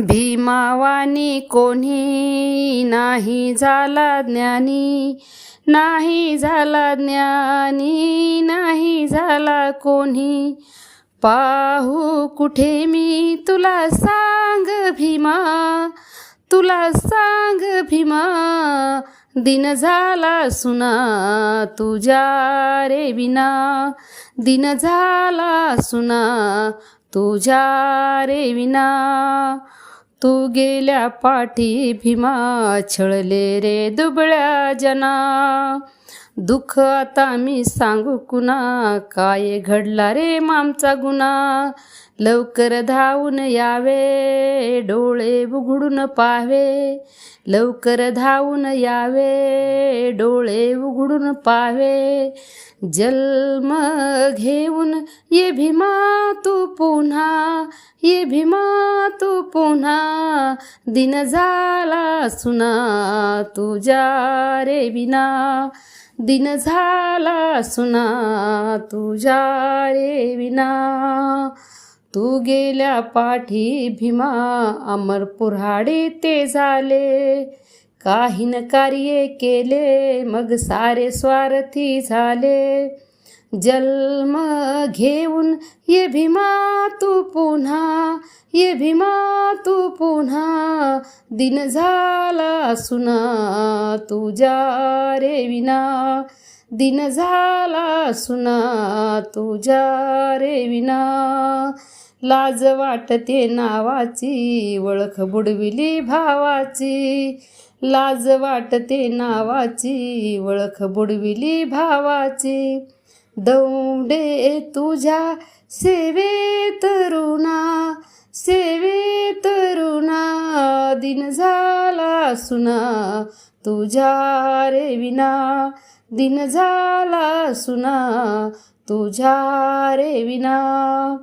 भीमावानी कोणी नाही झाला ज्ञानी नाही झाला ज्ञानी नाही झाला कोणी. पाहू कुठे मी तुला सांग भीमा तुला सांग भीमा दिन झाला सुना तुझ्या रे विना. दिन झाला सुना तुझ्या रे विना. तू गेल्या पाठी भीमा छळले रे दुबळ्या जना. दुःख आता मी सांगू कुणा? काय घडला रे मामचा गुन्हा? लवकर धावून यावे डोळे उघडून पाहावे. लवकर धावून यावे डोळे उघडून पाहावे. जन्म घेऊन ये भीमा तू पुन्हा. ये भीमा तू पुन्हा. दिन झाला सुना तुझ्या रे विना. दिन झाला सुना तुझ्या रे विना. तू गेल्या पाठी भीमा अमर पुराडे ते झाले. काही न कार्य केले मग सारे स्वार्थी झाले. जन्म घेऊन ये भीमा तू पुन्हा ये भीमा तू पुन्हा. दिन झाला सुना तुझ्या रे विना. दिन झाला सुना तुझ्या रे विना. लाज वाटते नावाची ओळख बुडविली भावाची. लाज वाटते नावाची ओळख बुडविली भावाची. दौडे तुझ्या सेवेत ऋणा सेवेत ऋणा. दिन झाला सुना तुझ्या रे विना. दिन झाला सुना तुझ्या रे विना.